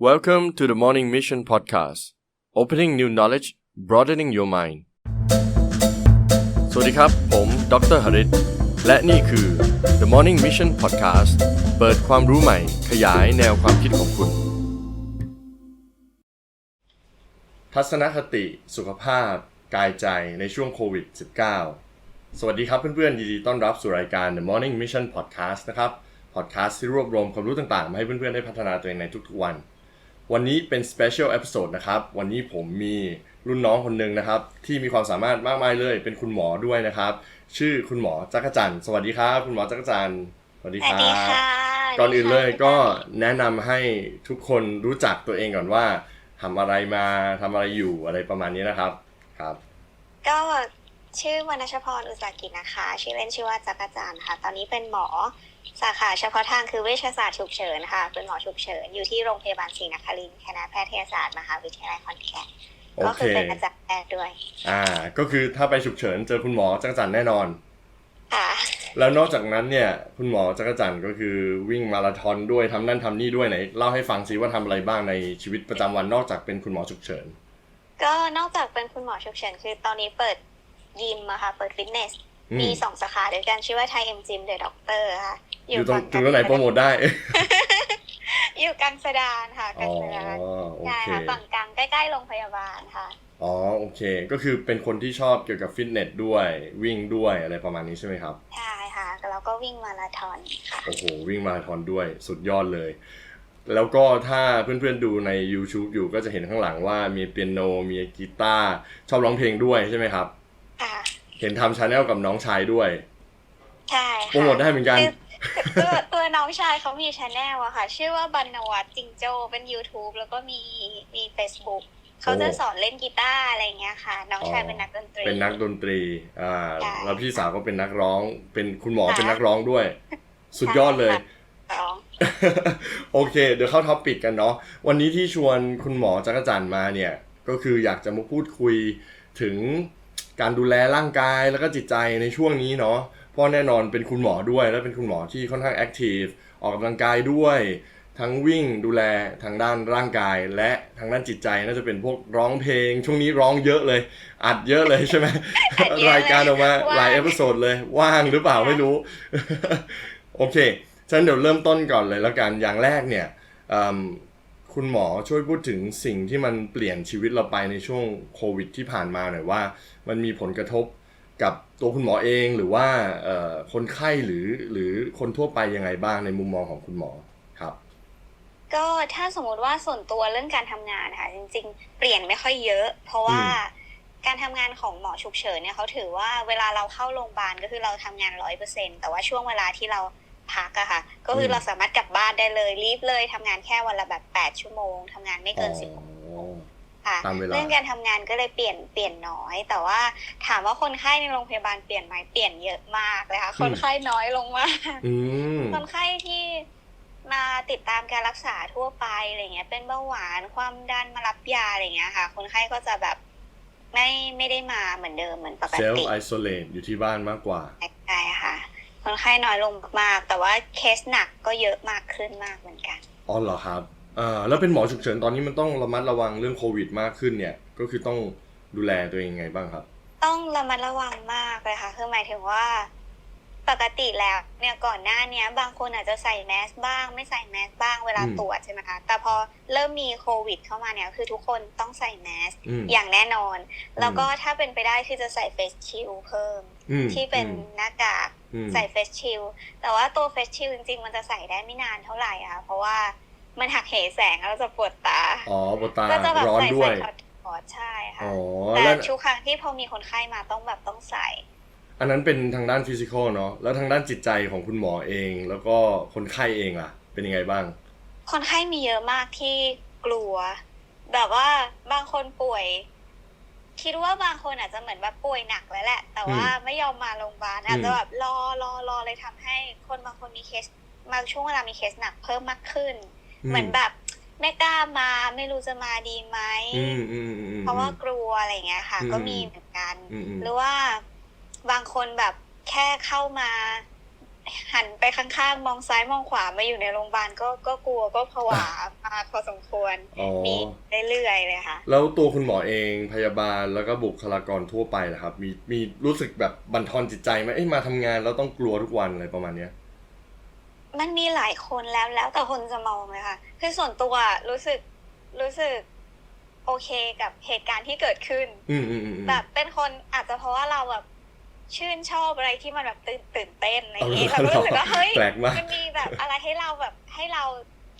Welcome to the Morning Mission Podcast Opening new knowledge broadening your mind สวัสดีครับ ผมดรหริตและนี่คือ The Morning Mission Podcast เปิดความรู้ใหม่ขยายแนวความคิดของคุณ ทัศนคติสุขภาพ กายใจในช่วงโควิด -19 สวัสดีครับเพื่อนๆยินดีต้อนรับสู่รายการ The Morning Mission Podcast นะครับ podcast ที่รวบรวมความรู้ต่างๆ มาให้เพื่อนๆได้พัฒนาตัวเองในทุกๆวัน วันนี้เป็น Special Episode นะครับ วันนี้ผมมีรุ่นน้องคนหนึ่งนะครับ ที่มีความสามารถมากมายเลย เป็นคุณหมอด้วยนะครับ ชื่อคุณหมอจักรจันทร์สวัสดีครับ คุณหมอจักรจันทร์สวัสดีสควัสรัดีบค่ะก่อนอื่นเลยสวัสดีค่ะก็แนะนำให้ทุกคนรู้จักตัวเองก่อนว่าทำอะไรมาทำอะไรอยู่อะไรประมาณนี้นะครับครับ ก็ชื่อวรรณชพรอุตสาหกิจนะคะ ชื่อเล่นชื่อว่าจักรจันทร์ค่ะ ตอนนี้เป็นหมอ สาขาเฉพาะทางคือเวชศาสตร์ฉุกเฉินค่ะเป็นหมอฉุกเฉินอยู่ที่โรงพยาบาลศรีนครินทร์คณะแพทยศาสตร์มหาวิทยาลัยขอนแก่นโอก็เคคือเป็นอาจารย์แพทย์ด้วย อ่า ก็คือถ้าไปฉุกเฉินเจอคุณหมอจักรจันทร์แน่นอนค่ะแล้วนอกจากนั้นเนี่ย คุณหมอจักรจันทร์ก็คือวิ่งมาราธอนด้วยทำนั่นทำนี่ด้วยไหนเล่าให้ฟังซิว่าทำอะไรบ้างในชีวิตประจำวันนอกจากเป็นคุณหมอฉุกเฉิน ก็นอกจากเป็นคุณหมอฉุกเฉินคือตอนนี้เปิดยิมอะค่ะเปิดฟิตเนสอื มมีสองสาขาด้วยกันชื่อว่าไทยเอ็มจิมเดอะด็อกเตอร์ค่ะ อยู่ตรงตรงไหนโปรโมทได้ อยู่กลางสะดานค่ะกอ๋ลาองสะดานโอใช่เคค่ะฝั่งกลางใกล้ๆโรงพยาบาลค่ะอ๋อโอเค ก็คือเป็นคนที่ชอบเกี่ยวกับฟิตเนสด้วยวิ่งด้วยอะไรประมาณนี้ใช่ไหมครับใช่ค่ะแล้วก็วิ่งมาราธอนค่ะโอ้โหวิ่งมาราธอนด้วยสุดยอดเลย แล้วก็ถ้าเพื่อนๆดูใน YouTube อยู่ก็จะเห็นข้างหลังว่ามีเปียโนมีกีตาร์ชอบร้องเพลงด้วยใช่ไหมครับค่ะ เห็นทำชาแนลกับน้องชายด้วยใช่โปรค่ะโมทได้เหมือนกันคือตัวตัวน้องชายเขามีช anel อะค่ะ ชื่อว่าบรรณวัฒน์จิงโจ้เป็น YouTube แล้วก็มีมี Facebook เขาจะสอนเล่นกีตาร์อะไรอย่างเงี้ยค่ะ น้องชายเป็นนักดนตรี เป็นนักดนตรีอ่าใช่แล้วพี่สาวก็เป็นนักร้อง เป็นคุณหมอค่ะเป็นนักร้องด้วย สุดยอดเลยร้องโอเค เดี๋ยวเข้าท็อปปิกกันเนาะวันนี้ที่ชวนคุณหมอจักรจันทร์มาเนี่ย ก็คืออยากจะมาพูดคุยถึง การดูแลร่างกายแล้วก็จิตใจในช่วงนี้เนาะเพราะแน่นอนเป็นคุณหมอด้วย และเป็นคุณหมอที่ค่อนข้างแอคทีฟออกกำลังกายด้วย ทั้งวิ่งดูแลทางด้านร่างกาย และทางด้านจิตใจน่าจะเป็นพวกร้องเพลง ช่วงนี้ร้องเยอะเลย อัดเยอะเลยใช่ไหมอัดเยอะเลยรายการออกมาหลายว่างเอพิโซดเลยว่างหรือเปล่าไม่รู้โอเคฉะนั้นเดี๋ยวเริ่มต้นก่อนเลยแล้วกันอย่างแรกเนี่ยอืม คุณหมอช่วยพูดถึงสิ่งที่มันเปลี่ยนชีวิตเราไปในช่วงโควิดที่ผ่านมาหน่อยว่า มันมีผลกระทบกับตัวคุณหมอเองหรือว่าคนไข้หรือหรือคนทั่วไปยังไงบ้างในมุมมองของคุณหมอครับ ก็ถ้าสมมติว่าส่วนตัวเรื่องการทำงานค่ะจริง ๆ เปลี่ยนไม่ค่อยเยอะ เพราะว่าการทำงานของหมอฉุกเฉินเนี่ยเขาถือว่าเวลาเราเข้าโรงพยาบาลก็คือเราทำงานร้อยเปอร์เซ็นแต่ว่าช่วงเวลาที่เรา พักอะค่ะ ก็คือเราสามารถกลับบ้านได้เลยรีบเลยทำงานแค่วันละแบบแปดชั่วโมงทำงานไม่เกินสิบอ๋อค่ะตามเวลาเรื่องการทำงานก็เลยเปลี่ยนเปลี่ยนน้อย แต่ว่าถามว่าคนไข้ในโรงพยาบาลเปลี่ยนไหมเปลี่ยนเยอะมากเลยค่ะ คนไข้น้อยลงมากอืมคนไข้ที่มาติดตามการรักษาทั่วไปอะไรเงี้ย เป็นเบาหวานความดันมารับยาอะไรเงี้ยค่ะ คนไข้ก็จะแบบไม่ไม่ได้มาเหมือนเดิมเหมือนปกเซลติฟ์ไอโซเลตอยู่ที่บ้านมากกว่าใช่ค่ะ คนไข้น้อยลงมากแต่ว่าเคสหนักก็เยอะมากขึ้นมากเหมือนกันอ๋อเหรอครับอ่าแล้วเป็นหมอฉุกเฉินตอนนี้มันต้องระมัดระวังเรื่องโควิดมากขึ้นเนี่ยก็คือต้องดูแลตัวเองยังไงบ้างครับ ต้องระมัดระวังมากเลยค่ะคือหมายถึงว่า ปกติแล้วเนี่ยก่อนหน้าเนี้ย บางคนอาจจะใส่แมสบ้าง ไม่ใส่แมสบ้างเวลาอืมตรวจใช่ไหมคะ แต่พอเริ่มมีโควิด เข้ามาเนี่ยคือทุกคนต้องใส่แมสอืมอย่างแน่นอน แล้วก็ถ้าเป็นไปได้คือจะใส่เฟสชิลเพิ่มอืมที่เป็นอืมหน้ากากอืมใส่เฟสชิลแต่ว่าตัวเฟสชิลจริง ๆ มันจะใส่ได้ไม่นานเท่าไหร่อะเพราะว่ามันหักเหแสงแล้วเราจะปวดตาอ๋อปวดตาก็จะแบบร้อนใส่ด้วยใส่ถอดๆใช่ค่ะอ๋อแต่แล้วทุกครั้งที่พอมีคนไข้มาต้องแบบต้องใส่ อันนั้นเป็นทางด้านฟิสิกอลเนาะแล้วทางด้านจิตใจของคุณหมอเอง แล้วก็คนไข้เองล่ะ เป็นยังไงบ้าง คนไข้มีเยอะมากที่กลัว แบบว่าบางคนป่วย คิดว่าบางคนอาจจะเหมือนแบบป่วยหนักแล้วแหละ แต่ว่าไม่ยอมมาโรงพยาบาลอาจจะแบบรอรอรอเลยทำให้ คนบางคนมีเคสมาช่วงเวลามีเคสหนักเพิ่มมากขึ้น เหมือนแบบไม่กล้ามาไม่รู้จะมาดีไหมอืมอืมอืมอืมเพราะว่ากลัวอะไรอย่างเงี้ยค่ะอืมก็มีเหมือนกันอืมอืมหรือว่า บางคนแบบแค่เข้ามาหันไปข้างๆ มองซ้ายมองขวามาอยู่ในโรงพยาบาลก็ก็กลัวก็ผวามากพอสมควรวนอ๋อมีเรื่อยๆเลยค่ะ แล้วตัวคุณหมอเองพยาบาลแล้วก็บุคลากรทั่วไปล่ะครับ มีมีรู้สึกแบบบั่นทอนจิตใจไหมเอ้ยมาทำงานแล้วต้องกลัวทุกวันอะไรประมาณเนี้ย มันมีหลายคนแล้วแล้วแต่คนจะมองเลยค่ะคือส่วนตัวรู้สึกรู้สึกโอเคกับเหตุการณ์ที่เกิดขึ้นอืมอืมอืมอืมแบบเป็นคนอาจจะเพราะว่าเราแบบ ชื่นชอบอะไรที่มันแบบตื่นตื่นเต้นอะไรอย่างงี้เอาเราเหรอก็รู้สึกว่าเฮ้ยแปลกมากมันมีแบบอะไรให้เราแบบให้เรา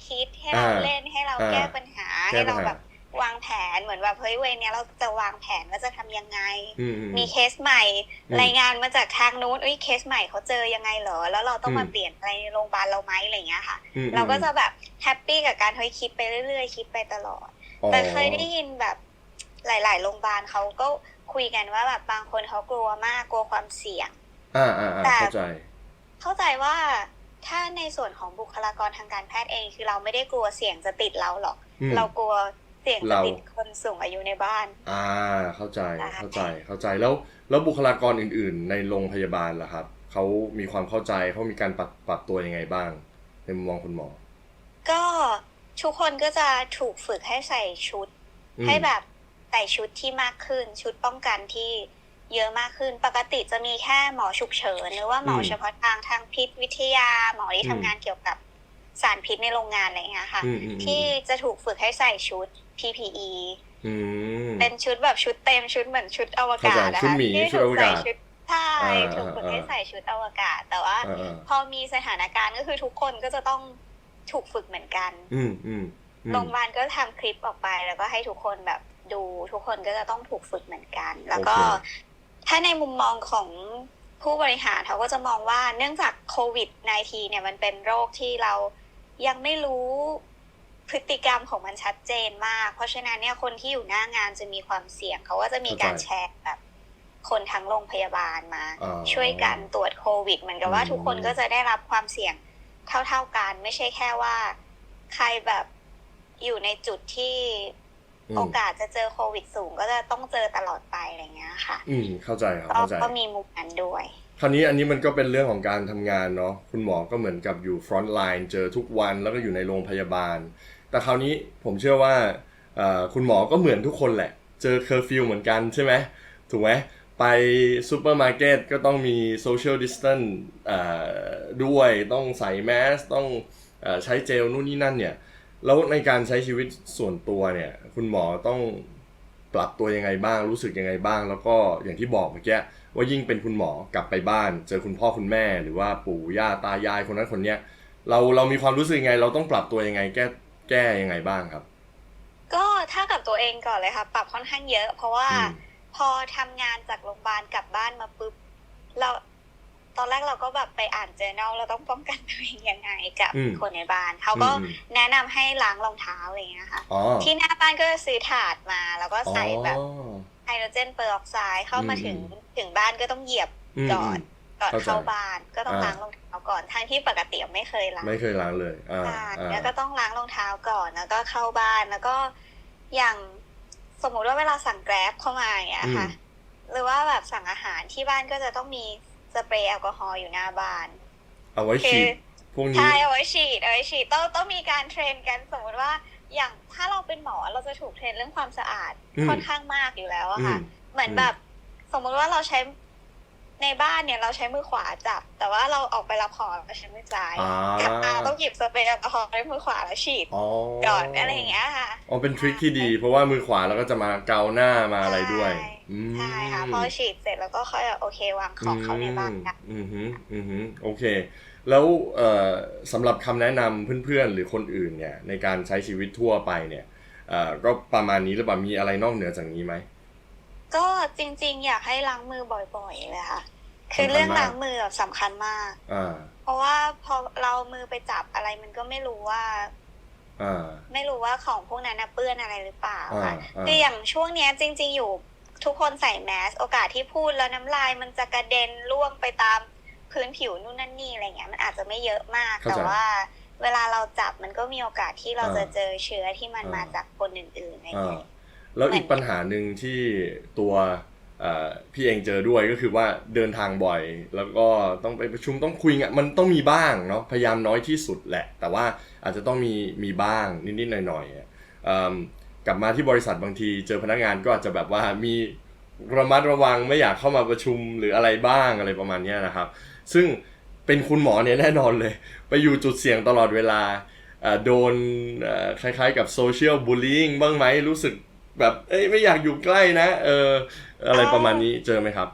คิดให้เราอ่าเล่นให้เราอ่าแก้ปัญหาแก้ให้ปัญเราหาแบบวางแผนเหมือนแบบเฮ้ยเวรเนี้ยเราจะวางแผนว่าจะทำยังไงอืมอืมมีเคสใหม่อืมรายงานมาจากทางนู้นอุ้ยเคสใหม่เขาเจอยังไงเหรอ แล้วเราต้องมาอืมเปลี่ยนอะไรในโรงพยาบาลเราไหมอะไรอย่างเงี้ยค่ะอืมเราก็จะแบบแฮปปี้กับการเฮ้ยคิดไปเรื่อยๆ คิดไปตลอดอ๋อแต่เคยได้ยินแบบ หลาย ๆ โรงพยาบาลเขาก็คุยกันว่าแบบบางคนเขากลัวมากกลัวความเสี่ยง อ่าอ่าอ่าแต่เข้าใจ เข้าใจว่าถ้าในส่วนของบุคลากรทางการแพทย์เอง คือเราไม่ได้กลัวเสี่ยงจะติดเราหรอก อืม เรากลัวเสี่ยงจะเราติดคนสูงอายุในบ้าน อ่า เข้าใจได้ เข้าใจเข้าใจแล้วแล้วบุคลากรอื่น ๆ ในโรงพยาบาลล่ะครับเขามีความเข้าใจเขามีการปรับปรับตัวยังไงบ้าง ในมุมมองคุณหมอก็ทุกคนก็จะถูกฝึกให้ใส่ชุด อืมให้แบบใส่ชุดที่มากขึ้น ชุดป้องกันที่เยอะมากขึ้น ปกติจะมีแค่หมอฉุกเฉินหรือว่าหมออมเฉพาะทางทางพิษวิทยา หมอที่อืมทำงานเกี่ยวกับสารพิษในโรงงานอะไรอย่างเงี้ยค่ะอืมอืมอืมที่จะถูกฝึกให้ใส่ชุด PPE อืมเป็นชุดแบบชุดเต็มชุดเหมือนชุดอวกาศเข้าใจนะชุดคะหมีที่ชุดอวกาศถูใส่ชุดใช่อ่าถูกฝึกอ่าให้ใส่ชุดอวกาศ แต่ว่าอ่าอ่า พอมีสถานการณ์ก็คือทุกคนก็จะต้องถูกฝึกเหมือนกัน อืมอืมอืมโรงพยาบาลก็ทำคลิปออกไปแล้วก็ให้ทุกคนแบบ ดูทุกคนก็จะต้องถูกฝึกเหมือนกัน แล้วก็โอเคถ้าในมุมมองของผู้บริหารเขาก็จะมองว่าเนื่องจากโควิด -19 เนี่ยมันเป็นโรคที่เรายังไม่รู้พฤติกรรมของมันชัดเจนมาก เพราะฉะนั้นเนี่ยคนที่อยู่หน้างานจะมีความเสี่ยงเขาก็จะมีการแชร์แบบ คนทั้งโรงพยาบาลมาอ๋อช่วยกันตรวจโควิด เหมือนกับว่าอืมทุกคนก็จะได้รับความเสี่ยงเท่าๆกัน ไม่ใช่แค่ว่า ใครแบบอยู่ในจุดที่อืม โอกาสจะเจอโควิดสูงก็จะต้องเจอตลอดไปอะไรเงี้ยค่ะ อืมเข้าใจครับก็เข้าใจก็มีมุมนั้นด้วย คราวนี้อันนี้มันก็เป็นเรื่องของการทำงานเนาะคุณหมอก็เหมือนกับอยู่ฟรอนต์ไลน์เจอทุกวันแล้วก็อยู่ในโรงพยาบาล แต่คราวนี้ผมเชื่อว่าเอ่อคุณหมอก็เหมือนทุกคนแหละ เจอเคอร์ฟิวเหมือนกันใช่ไหมถูกไหมไปซูเปอร์มาร์เก็ตก็ต้องมีโซเชียลดิส a ทนด้วยต้องใส่แมสต้องเออใช้เจลนู่นนี่นั่นเนี่ย แล้วในการใช้ชีวิตส่วนตัวเนี่ย คุณหมอต้องปรับตัวยังไงบ้างรู้สึกยังไงบ้าง แล้วก็อย่างที่บอกเมื่อกี้ว่ายิ่งเป็นคุณหมอกลับไปบ้าน เจอคุณพ่อคุณแม่หรือว่าปู่ย่าตายายคนนั้นคนเนี้ยเราเรามีความรู้สึกยังไง เราต้องปรับตัวยังไงแก้แก้ยังไงบ้างครับ ก็ถ้ากับตัวเองก่อนเลยค่ะปรับค่อนข้างเยอะ เพราะว่าอืม พอทำงานจากโรงพยาบาลกลับบ้านมาปุ๊บเรา ตอนแรกเราก็แบบไปอ่านเจอ l เราต้องป้องกันตัวเองยังไงกับอืมคนในบ้านเขาก็อืม แนะนำให้ล้างรองเท้าอะไรอย่างเงี้ยค่ะ อ๋อที่หน้าบ้านก็จะซื้อถาดมา แล้วก็ใส่แบบอ๋อ ไฮโดรเจนเปอร์ออกไซด์เข้ามาอืม ถึงถึงบ้านก็ต้องเหยียบอืมก่อนก่อนเข้าใจเข้าบ้านก็ต้องอ่า ล้างรองเท้าก่อนทั้งที่ปกติไม่เคยล้าง ไม่เคยล้างเลย อ่าใช่อ่า แล้วก็ต้องล้างรองเท้าก่อนแล้วก็เข้าบ้านแล้วก็อย่างสมมุติว่าเวลาสั่งแกร็บเข้ามาอย่างเงี้ยค่ะ หรือว่าแบบสั่งอาหารที่บ้านก็จะต้องมี สเปรย์แอลกอฮอล์อยู่หน้าบ้าน เอาไว้ฉีดพวกนี้ใช่เอาไว้ฉีดเอาไว้ฉีดต้องต้องมีการเทรนกันสมมติว่า อย่างถ้าเราเป็นหมอเราจะถูกเทรนเรื่องความสะอาดอืมค่อนข้างมากอยู่แล้วอะอืค่ะมเหมือนอืมแบบ สมมุติว่าเราใช้ ในบ้านเนี่ยเราใช้มือขวาจับ แต่ว่าเราออกไปรับของเราใช้มือซ้ายอ่า กลับมาต้องหยิบสเปรย์แอลกอฮอล์ด้วยมือขวาแล้วฉีดอ๋อก่อนอะไรอย่างเงี้ยค่ะ อ๋อเป็นทริคที่ดี เพราะว่ามือขวาเราก็จะมาเกาหน้ามาอะไรด้วยใช่ อืม ใช่ค่ะพอฉีดเสร็จแล้วก็ค่อยโอเควางของเขาในบ้านกัน อืมอืมอืมอืมโอเค แล้วเอ่อสำหรับคำแนะนำเพื่อนๆ หรือคนอื่นเนี่ยในการใช้ชีวิตทั่วไปเนี่ยเอ่อก็ประมาณนี้หรือเปล่ามีอะไรนอกเหนือจากนี้ไหม ก็จริงๆ อยากให้ล้างมือบ่อยๆเลยค่ะ คือเรื่องล้างมือแบบสำคัญมากอ่าเพราะว่าพอเรามือไปจับอะไรมันก็ไม่รู้ว่าอ่าไม่รู้ว่าของพวกนั้นนะเปื้อนอะไรหรือเปล่าอ่าค่ะอ่าคืออย่างช่วงเนี้ยจริง ๆ อยู่ทุกคนใส่แมส โอกาสที่พูดแล้วน้ำลายมันจะกระเด็นล่วงไปตามพื้นผิวนู่นนั่นนี่อะไรเงี้ยมันอาจจะไม่เยอะมากเข้าใจแต่ว่าเวลาเราจับมันก็มีโอกาสที่เราอ่าจะเจอเชื้อที่มันอ่ามมาจากคนอื่นๆอะไรอ่าเงี้ยแล้วอีกปัญหาหนึ่งที่ตัวเอ่อ พี่เองเจอด้วยก็คือว่าเดินทางบ่อย แล้วก็ต้องไปประชุมต้องคุยงานมันต้องมีบ้างเนาะพยายามน้อยที่สุดแหละ แต่ว่าอาจจะต้องมีมีบ้างนิดๆหน่อยๆกลับมาที่บริษัทบางที เจอพนักงานก็อาจจะแบบว่ามีระมัดระวังไม่อยากเข้ามาประชุมหรืออะไรบ้างอะไรประมาณนี้นะครับ ซึ่งเป็นคุณหมอเนี่ยแน่นอนเลย ไปอยู่จุดเสี่ยงตลอดเวลาโดนคล้ายๆกับโซเชียลบูล y ิงบ้างไหมรู้สึก แบบเอ้ยไม่อยากอยู่ใกล้นะ เออ อะไรประมาณนี้เจอไหมครับ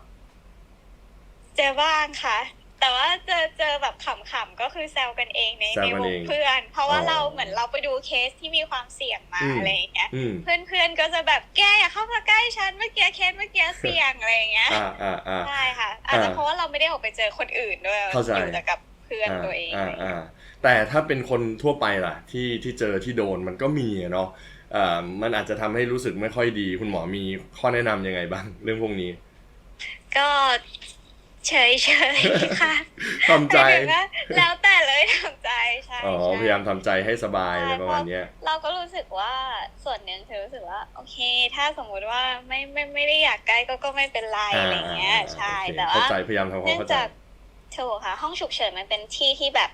เจอบ้างค่ะ แต่ว่าเจอเจอแบบขำๆก็คือแซวกันเองในแซวในกันวเองงเพื่อน เพราะว่าอ๋อเราเหมือนเราไปดูเคสที่มีความเสี่ยงมาอืม อะไรอย่างเงี้ย อืม เพื่อนๆก็จะแบบแกอย่าเข้ามาใกล้ฉันเมื่อกี้เคสเมื่อกี้เสี่ยงอะไรอย่างเงี้ย อ่าอ่าอ่า ใช่ค่ะ อาจจะอ่าเพราะว่าเราไม่ได้ออกไปเจอคนอื่นด้วยเข้าใจ อยู่แต่กับเพื่อนตัวเอง อ่าอ่าแต่ถ้าเป็นคนทั่วไปล่ะ ที่ที่เจอที่โดนมันก็มีอะเนาะอ่า มันอาจจะทำให้รู้สึกไม่ค่อยดี คุณหมอมีข้อแนะนำยังไงบ้าง เรื่องพวกนี้ ก็เฉยๆค่ะทำใจหมายถึงว่าแล้วแต่เลยทำใจใช่อ๋อใช่พยายามทำใจให้สบายอะไรประมาณเนี้ยเราก็รู้สึกว่าส่วนหนึ่งเธอรู้สึกว่า โอเค ถ้าสมมุติว่าไม่ไม่ไม่ได้อยากใกล้ก็ก็ไม่เป็นไรอ่าอะไรเงี้ยอ่าใช่โอเคแต่เข้าว่าใจพยายามทำความเนื่องเข้าใจจากถูกค่ะ ห้องฉุกเฉินมันเป็นที่ที่แบบ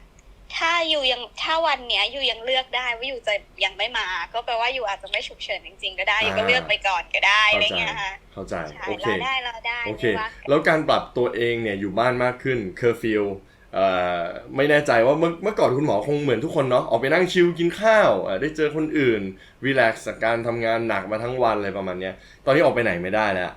ถ้าอยู่ยังถ้าวันเนี้ยอยู่ยังเลือกได้ว่าอยู่จะยังไม่มา ก็แปลว่าอยู่อาจจะไม่ฉุกเฉินจริง ๆ ก็ได้อยู่ก็เลือกไปก่อนก็ได้อะไรเข้าใจเงี้ยค่ะเข้าใจใช่โอเคเราได้เราได้โอเคไม่ว่ากันแล้วการปรับตัวเองเนี่ยอยู่บ้านมากขึ้นเคอร์ฟิวเอ่อไม่แน่ใจว่าเมื่อเมื่อก่อนคุณหมอคงเหมือนทุกคนเนาะออกไปนั่งชิลกินข้าวเอ่อได้เจอคนอื่นรีแลกซ์จากการทำงานหนักมาทั้งวันอะไรประมาณเนี้ยตอนนี้ออกไปไหนไม่ได้แล้ว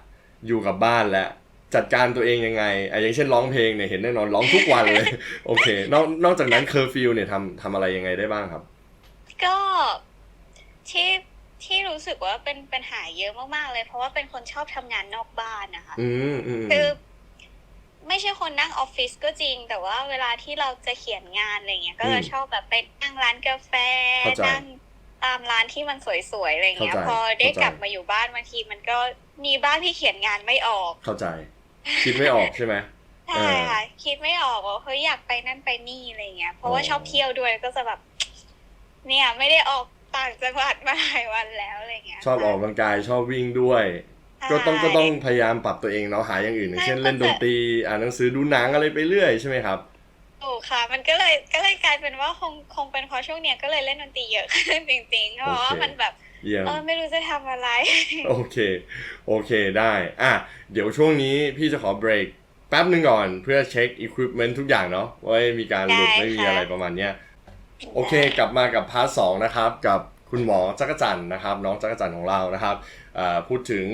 อยู่กับบ้านแล้ว จัดการตัวเองยังไงอะอย่างเช่นร้องเพลงเนี่ยเห็นแน่นอนร้องทุกวันเลย โอเคนอกนอกจากนั้นเคอร์ฟิวเนี่ยทำทำอะไรยังไงได้บ้างครับ ก็ที่ที่รู้สึกว่าเป็นปัญหาเยอะมากๆเลย เพราะว่าเป็นคนชอบทำงานนอกบ้านนะคะอืมอืมคือไม่ใช่คนนั่งออฟฟิศก็จริง แต่ว่าเวลาที่เราจะเขียนงานอะไรเงี้ย ก็จะชอบแบบไปนั่งร้านกาแฟเข้าใจนั่งตามร้านที่มันสวยๆอะไรเงี้ยเข้าใจพอได้เข้าใจกลับมาอยู่บ้านบางทีมันก็มีบ้านที่เขียนงานไม่ออกเข้าใจ คิดไม่ออกใช่ไหม ใช่ค่ะคิดไม่ออกว่าเฮ้ยอยากไปนั่นไปนี่อะไรเงี้ยเพราะว่าอ๋อชอบเที่ยวด้วยก็จะแบบ เนี่ย ไม่ได้ออกต่างจังหวัดมาหลายวันแล้วอะไรเงี้ยชอบออกกำลังกายชอบวิ่งด้วยใช่ก็ต้องก็ต้องพยายามปรับตัวเองเนาะหาอย่างอื่นอย่างเช่นใช่เล่นดนตรีอ่านหนังสือดูหนังอะไรไปเรื่อยใช่ไหมครับถูกค่ะ มันก็เลยก็เลยกลายเป็นว่าคงคงเป็นเพราะช่วงเนี้ยก็เลยเล่นดนตรีเยอะขึ้นจริงๆเพราะว่าโอเคมันแบบ เยี่ยม เออไม่รู้จะทำอะไร โอเค โอเคได้ อะ เดี๋ยวช่วงนี้พี่จะขอเบรกแป๊บหนึ่งก่อน เพื่อเช็คอุปกรณ์ทุกอย่างเนาะว่าไม่มีการหลุดได้ไม่มีค่ะ อะไรประมาณเนี้ย โอเค กลับมากับพาร์ทสองนะครับ กับคุณหมอจักรจันทร์นะครับ น้องจักรจันทร์ของเรานะครับอ่าพูดถึง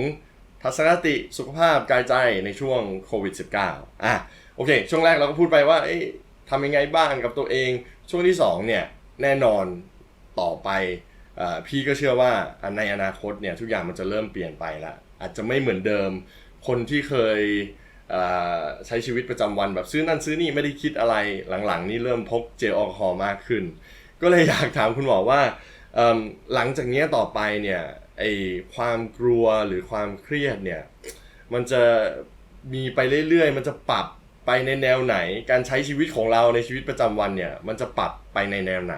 ทัศนคติสุขภาพกายใจในช่วงโควิด -19 อะโอเค ช่วงแรกเราก็พูดไปว่าเอ๊ะทำยังไงบ้างกับตัวเอง ช่วงที่สองเนี่ยแน่นอนต่อไปอ่า พี่ก็เชื่อว่าในอนาคตเนี่ยทุกอย่างมันจะเริ่มเปลี่ยนไปละอาจจะไม่เหมือนเดิม คนที่เคยใช้ชีวิตประจำวันแบบซื้อนั่นซื้อนี่ไม่ได้คิดอะไรหลังๆ นี่เริ่มพกเจลแอลกอฮอล์มากขึ้น ก็เลยอยากถามคุณหมอว่าหลังจากนี้ต่อไปเนี่ยไอความกลัวหรือความเครียดเนี่ยมันจะมีไปเรื่อยๆ มันจะปรับไปในแนวไหน การใช้ชีวิตของเราในชีวิตประจำวันเนี่ยมันจะปรับไปในแนวไหน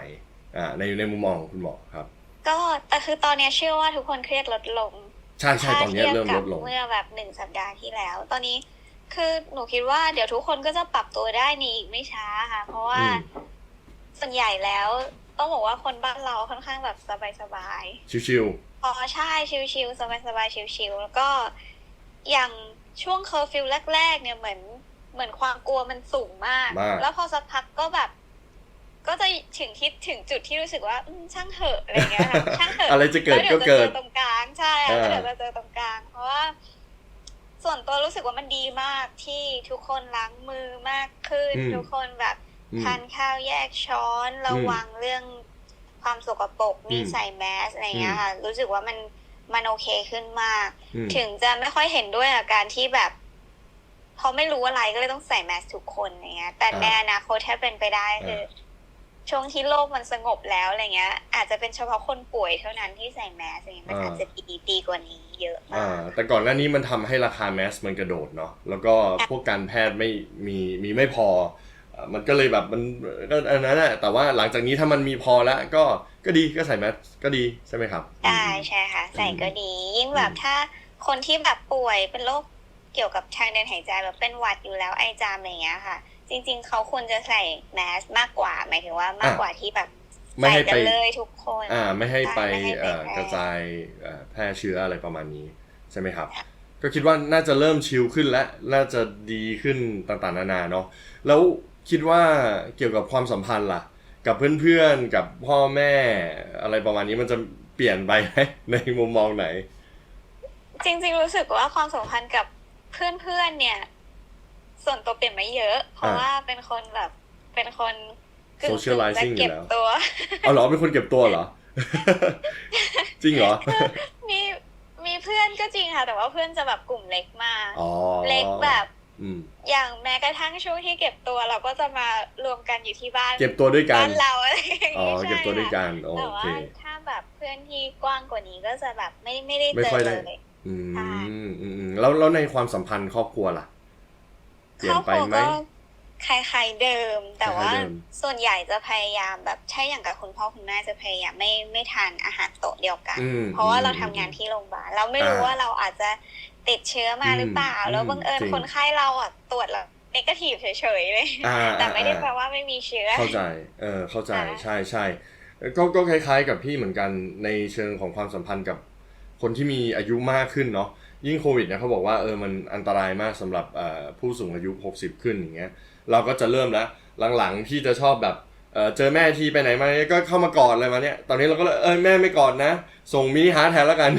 ในในมุมมองของคุณหมอครับ ก็แต่คือตอนเนี้ยเชื่อว่าทุกคนเครียดลดลงใช่ใช่ตอนเนี้ยเริ่มลดลงเมื่อแบบหนึ่งสัปดาห์ที่แล้ว ตอนนี้คือหนูคิดว่าเดี๋ยวทุกคนก็จะปรับตัวได้ในอีกไม่ช้าค่ะ เพราะว่าอืมส่วนใหญ่แล้วต้องบอกว่าคนบ้านเราค่อนข้างแบบสบายๆชิวอ๋อใช่ชิลๆสบายๆชิลๆแล้วก็อย่างช่วงเคอร์ฟิวแรก ๆ เนี่ยเหมือนเหมือนความกลัวมันสูงมากมากแล้วพอสักพักก็แบบ ก็จะถึงที่ถึงจุดที่รู้สึกว่าอืมช่างเถอะอะไรเงี้ยค่ะช่างเถอะอะไรจะเกิดแล้วก็เดี๋ยวจะเกิเจดอตรงกลางใช่อะอ่าแล้วเดี๋ยวจะเจอตรงกลาง เพราะว่าส่วนตัวรู้สึกว่ามันดีมากที่ทุกคนล้างมือมากขึ้นอืมทุกคนแบบอืมทานข้าวแยกช้อนระวังเรื่องความสกปรกมีอืมใส่แมสอะไรเงี้ยค่ะ รู้สึกว่ามันมันโอเคขึ้นมากอืมถึงจะไม่ค่อยเห็นด้วยกับการที่แบบเพราะไม่รู้อะไรก็เลยต้องใส่แมสทุกคนอะไรเงี้ย แต่อ่าในอนาคตถ้าเป็นไปได้คืออ ช่วงที่โลกมันสงบแล้วอะไรเงี้ย อาจจะเป็นเฉพาะคนป่วยเท่านั้นที่ใส่แมสอะไรเงี้ยมันอาจจะดีดีกว่านี้เยอะมาอ่ากแต่ก่อนหน้านี้มันทำให้ราคาแมสมันกระโดดเนาะแล้วก็พวกการแพทย์ไม่มีมีไม่พออ่ามันก็เลยแบบมันก็อันนั้นแหละแต่ว่าหลังจากนี้ถ้ามันมีพอแล้วก็ก็ดีก็ใส่แมสก็ดีใช่ไหมครับได้ใช่ค่ะ ใส่ก็ดี ยิ่งแบบถ้าคนที่แบบป่วยเป็นโรคเกี่ยวกับทางเดินหายใจแบบเป็นหวัดอยู่แล้วไอจามอะไรเงี้ยค่ะ จริง ๆ เขาควรจะใส่แมสมากกว่า หมายถึงว่ามากกว่าที่แบบไม่ให้ใส่ไปกันเลยทุกคนอ่าไม่ให้ไปใช่ไม่ให้ไปเอ่อแพร่กระจายเอ่อแพร่เชื้ออะไรประมาณนี้ใช่ไหมครับค่ะก็คิดว่าน่าจะเริ่มชิลขึ้นและน่าจะดีขึ้นต่างๆนานาเนาะแล้วคิดว่าเกี่ยวกับความสัมพันธ์ล่ะ กับเพื่อนๆกับพ่อแม่อะไรประมาณนี้มันจะเปลี่ยนไปไหมในมุมมองไหน จริง ๆ รู้สึกว่าความสัมพันธ์กับเพื่อนๆเนี่ย ส่วนตัวเปลี่ยนไม่เยอะ เพราะอ่าว่าเป็นคนแบบเป็นคนกึ่งๆ Socializing จะเก็บอยู่แล้วตัวเอาเหรอเป็นคนเก็บตัวเหรอ จริงเหรอ มีมีเพื่อนก็จริงค่ะ แต่ว่าเพื่อนจะแบบกลุ่มเล็กมากอ๋อเล็กแบบอืมอย่างแม้กระทั่งช่วงที่เก็บตัวเราก็จะมารวมกันอยู่ที่บ้าน เก็บตัวด้วยกันบ้านเราอะไรอย่างอ๋องี้เก็บตัวด้วยใช่กันโอค่ะแต่ว่าเคถ้าแบบเพื่อนที่กว้างกว่านี้ก็จะแบบไม่ไม่ได้ไม่เจค่อยอได้เลยอืมใช่อืมอืมแล้วแล้วในความสัมพันธ์ครอบครัวล่ะ เปลี่คยรนอบไปครัวไหมก็คล้ายๆเดิม แต่ว่าคล้ายๆเดิมส่วนใหญ่จะพยายามแบบใช่อย่างกับคุณพ่อคุณแม่จะพยายามไม่ไม่ทานอาหารโต๊ะเดียวกันอืมเพราะว่าเราอืมทำงานที่โรงพยาบาลเราไม่รู้อ่าว่าเราอาจจะติดเชื้อมาหรือเปล่าอืมแล้วบังเอิญจริงคนไข้เราอะตรวจแล้วเนกาทีฟเฉยๆเลยอ่าแต่ไม่ได้อ่าแปลว่าไม่มีเชื้อ เข้าใจเออเข้าใจอ่าใช่ใช่ก็ก็คล้ายๆกับพี่เหมือนกันในเชิงของความสัมพันธ์กับคนที่มีอายุมากขึ้นเนาะ ยิ่งโควิดเนี่ยเขาบอกว่าเออมันอันตรายมากสำหรับเอ่อผู้สูงอายุ 60 ขึ้นอย่างเงี้ยเราก็จะเริ่มแล้วหลังๆพี่จะชอบแบบเออเจอแม่ทีไปไหนมาเนี่ยก็เข้ามากอดอะไรมาเนี่ย ตอนนี้เราก็เลยเออแม่ไม่กอดนะ ส่งมินิฮาร์ทแทนแล้วกัน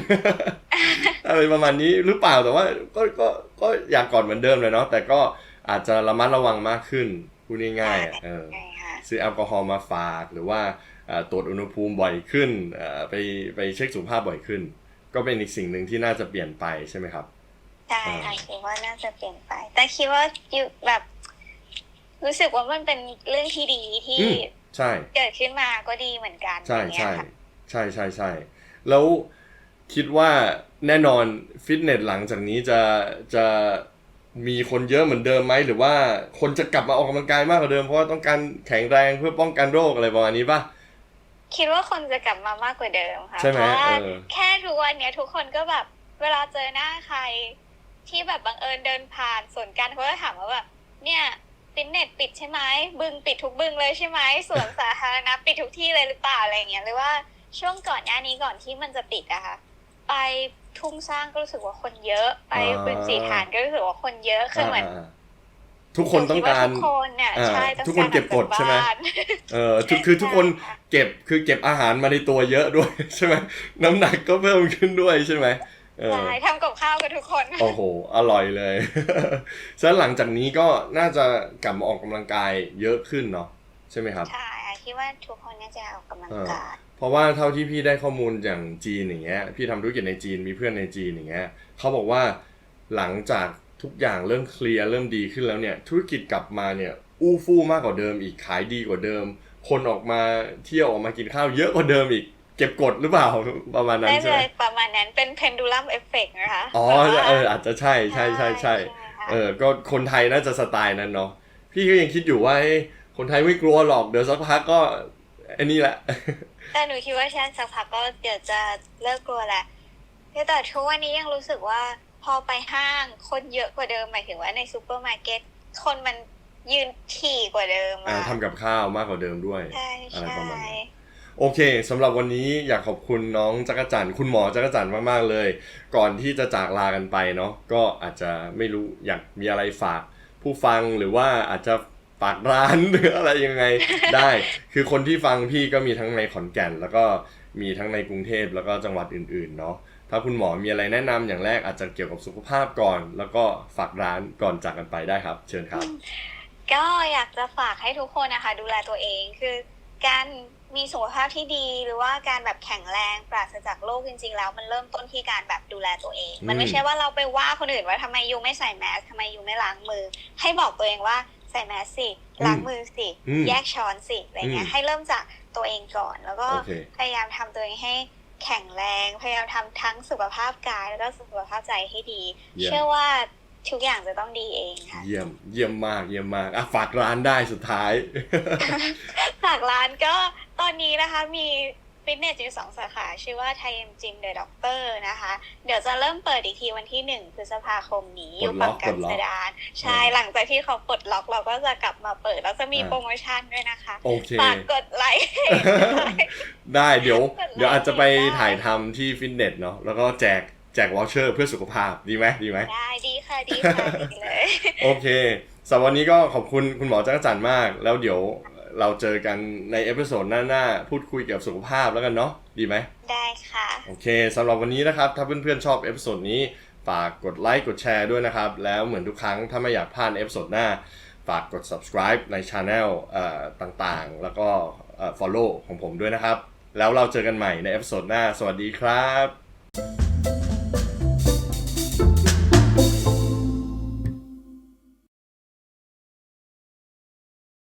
อะไรประมาณนี้หรือเปล่าแต่ว่าก็ก็ก็อยากกอดเหมือนเดิมเลยเนาะแต่ก็อาจจะระมัดระวังมากขึ้นพูดง่ายๆอะเออใช่ค่ะซื้อแอลกอฮอล์มาฝากหรือว่าเอ่อตรวจอุณหภูมิบ่อยขึ้นเอ่อไปไปเช็คสุขภาพบ่อยขึ้น ก็เป็นอีกสิ่งหนึ่งที่น่าจะเปลี่ยนไปใช่ไหมครับใช่อ่าค่ะคิดว่าน่าจะเปลี่ยนไป แต่คิดว่าอยู่แบบ รู้สึกว่ามันเป็นเรื่องที่ดีที่อืมใช่เกิดขึ้นมาก็ดีเหมือนกันใช่อย่างเงี้ใช่ยค่ะใช่ใช่ใช่แล้วคิดว่าแน่นอนฟิตเนสหลังจากนี้จะจะมีคนเยอะเหมือนเดิมไหมหรือว่าคนจะกลับมาออกกำลังกายมากกว่าเดิมเพราะว่าต้องการแข็งแรงเพื่อป้องกันโรคอะไรประมาณนี้ป่ะ คิดว่าคนจะกลับมามากกว่าเดิมค่ะใช่ไหมเพราะว่าเออ แค่ทุกวันเนี้ยทุกคนก็แบบเวลาเจอหน้าใคร ที่แบบบังเอิญเดินผ่านสวนกันเขาก็ถามว่าแบบเนี่ยฟิตเนสปิดใช่ไหมบึงปิดทุกบึงเลยใช่ไหมสวนสาธารณะปิดทุกที่เลยหรือเปล่าอะไรอย่างเงี้ยหรือว่าช่วงก่อนหน้านี้ก่อนที่มันจะปิดอะค่ะ ไปทุ่งสร้างก็รู้สึกว่าคนเยอะ ไปอ่า บึงสีฐานก็รู้สึกว่าคนเยอะคือเหมือนา ทุกคนต้องการหนูคิดว่ทุกคนเนี่ยอ่าใช่ต้องทุกคนเก็บกดาใช่ไหมบ้านเออทุกคือทุกคนเก็บคือเก็บอาหารมาในตัวเยอะด้วยใช่ไหมน้ำหนักก็เพิ่มขึ้นด้วยใช่ไหมเออใช่ทำกับข้าวกับทุกคน โอ้โห อร่อยเลยฉะนั้นหลังจากนี้ก็น่าจะกลับมาออกกำลังกายเยอะขึ้นเนาะใช่ไหมครับ ใช่ค่ะคิดว่าทุกคนน่าจะออกกำลังกาย เพราะว่าเท่าที่พี่ได้ข้อมูลอย่างจีนอย่างเงี้ย พี่ทำธุรกิจในจีนมีเพื่อนในจีนอย่างเงี้ยเขาบอกว่าหลังจาก ทุกอย่างเริ่มเคลียร์เริ่มดีขึ้นแล้วเนี่ย ธุรกิจกลับมาเนี่ย อู้ฟู่มากกว่าเดิมอีกขายดีกว่าเดิม คนออกมาเที่ยวออกมากินข้าวเยอะกว่าเดิมอีก เก็บกดหรือเปล่าประมาณนั้นน่าใช่จะไหมประมาณนั้นเป็นเพนดูลัมเอฟเฟกนะคะอ๋อแบบว่าเอออาจจะใช่ใช่ใช่ใช่ค่ะเออก็คนไทยน่าจะสไตล์นั้นเนาะพี่ก็ยังคิดอยู่ว่าเอ้ยคนไทยไม่กลัวหรอกเดี๋ยวสักพักก็ไอันนี้แหละแต่หนูคิดว่าชันสักพักก็เดี๋ยวจะเลิกกลัวแหละแต่ทุกวันนี้ยังรู้สึกว่า พอไปห้างคนเยอะกว่าเดิมหมายถึงว่าในซูเปอร์มาร์เก็ตคนมันยืนถี่กว่าเดิมอ่าอะทำกับข้าวมากกว่าเดิมด้วยใช่อะไรใช่ประมาณนั้นโอเคสำหรับวันนี้อยากขอบคุณน้องจักรจันทร์คุณหมอจักรจันทร์มาก ๆ เลย ก่อนที่จะจากลากันไปเนาะก็อาจจะไม่รู้อยากมีอะไรฝากผู้ฟังหรือว่าอาจจะฝากร้านหรืออะไรยังไงได้ คือคนที่ฟังพี่ก็มีทั้งในขอนแก่น แล้วก็มีทั้งในกรุงเทพแล้วก็จังหวัดอื่น ๆ เนาะ ถ้าคุณหมอมีอะไรแนะนำอย่างแรกอาจจะเกี่ยวกับสุขภาพก่อน แล้วก็ฝากร้านก่อนจากกันไปได้ครับ เชิญครับ ก็อยากจะฝากให้ทุกคนนะคะ ดูแลตัวเองคือการมีสุขภาพที่ดีหรือว่าการแบบแข็งแรงปราศจากโรคจริง ๆ แล้วมันเริ่มต้นที่การแบบดูแลตัวเอง มันไม่ใช่ว่าเราไปว่าคนอื่นว่าทำไมยูไม่ใส่แมสทำไมยูไม่ล้างมือ ให้บอกตัวเองว่าใส่แมสสิล้างมือสิอืมแยกช้อนสิอะไรเงี้อืยมให้เริ่มจากตัวเองก่อน แล้วก็โอเคพยายามทำตัวเองให้ แข็งแรงพยายามทำทั้งสุขภาพกาย แล้วก็สุขภาพใจให้ดีเยี่ยมเชื่อว่าทุกอย่างจะต้องดีเองค่ะ เยี่ยมเยี่ยมมากเยี่ยมมากอะฝากร้านได้สุดท้าย ฝากร้านก็ตอนนี้นะคะมี ฟิตเนสอยู่สองสาขาชื่อว่าไทเอ็มจิมเดอะด็อกเตอร์นะคะ เดี๋ยวจะเริ่มเปิดอีกทีวันที่หนึ่งพฤษภาคมนี้อยู่ฝั่งกันสดานใช่หลังจากที่เขาปลดล็อกเราก็จะกลับมาเปิดแล้วจะมีโปรโมชั่นด้วยนะคะโอเคฝากกดไลค์ได้เดี๋ยวกดไลค์เดี๋ยวอาจจะไปได้ถ่ายทำที่ฟิตเนสเนาะแล้วก็แจกแจกวอชเชอร์เพื่อสุขภาพดีไหมดีไหมได้ดีค่ะดีค่ะดีเลยโอเคสำหรับวันนี้ก็ขอบคุณคุณหมอจักรจันทร์มาก แล้วเดี๋ยว เราเจอกันในเอพิโซดหน้าๆ พูดคุยเกี่ยวกับสุขภาพแล้วกันเนาะดีไหม ได้ค่ะ โอเคสำหรับวันนี้นะครับ ถ้าเพื่อนๆชอบเอพิโซดนี้ ฝากกดไลค์กดแชร์ด้วยนะครับ แล้วเหมือนทุกครั้งถ้าไม่อยากพลาดเอพิโซดหน้า ฝากกด subscribe ใน Channel เอ่อต่างๆ แล้วก็เอ่อ follow ของผมด้วยนะครับ แล้วเราเจอกันใหม่ในเอพิโซดหน้า สวัสดีครับ